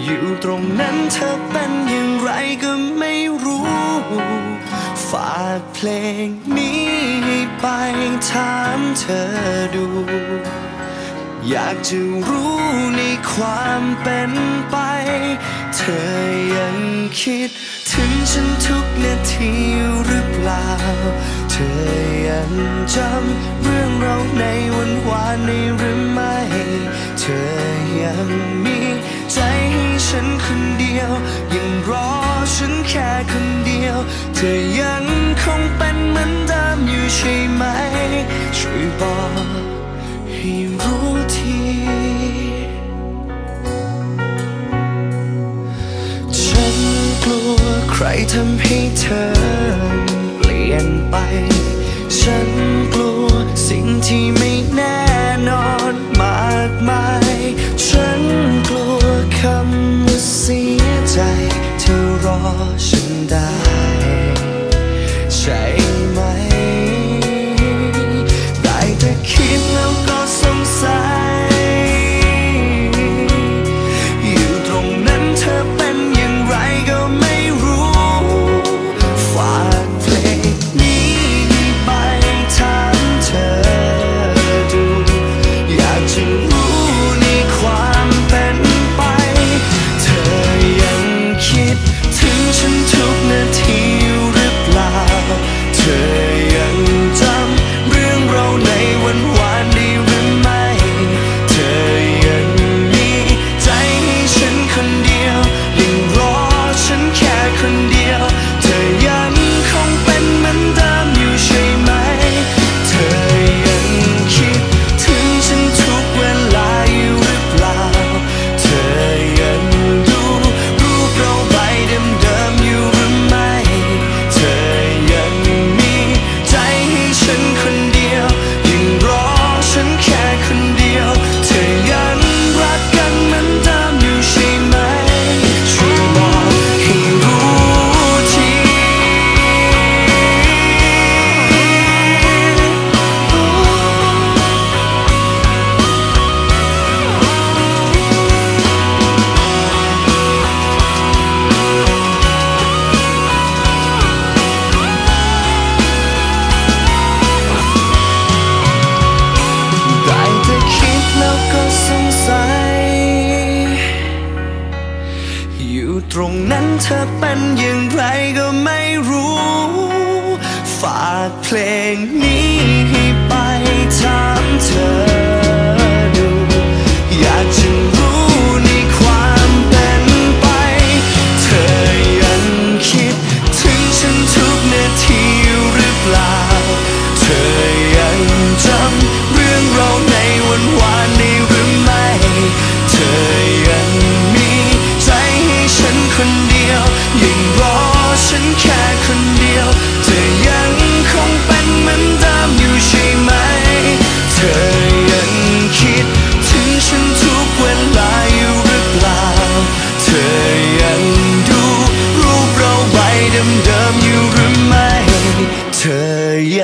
อยู่ตรงนั้นเธอเป็นอย่างไรก็ไม่รู้ ฝากเพลงนี้ให้ไปถามเธอดู อยากจะรู้ในความเป็นไป เธอยังคิดถึงฉันทุกนาทีหรือเปล่า เธอยังจำเรื่องเราในวันวานนี้หรือไม่ เธอยังมีใจให้ฉันคนเดียว ยังรอฉันแค่คนเดียว เธอยังคงเป็นเหมือนเดิมอยู่ใช่ไหม ช่วยบอกให้รู้ทีฉันกลัวใครทำให้เธอ ที่ไม่แน่นอนมากมาย ฉันกลัวคำว่าเสียใจ เธอรอฉัน ตรงนั้นเธอเป็นอย่างไรก็ไม่รู้ ฝากเพลงนี้ให้ไปถามเธอ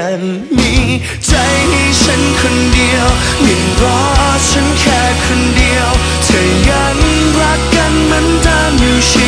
ันมีใจให้ฉันคนเดียวยังรอฉันแค่คนเดียว เธอยังรักกันเหมือนเดิมอยู่ใช่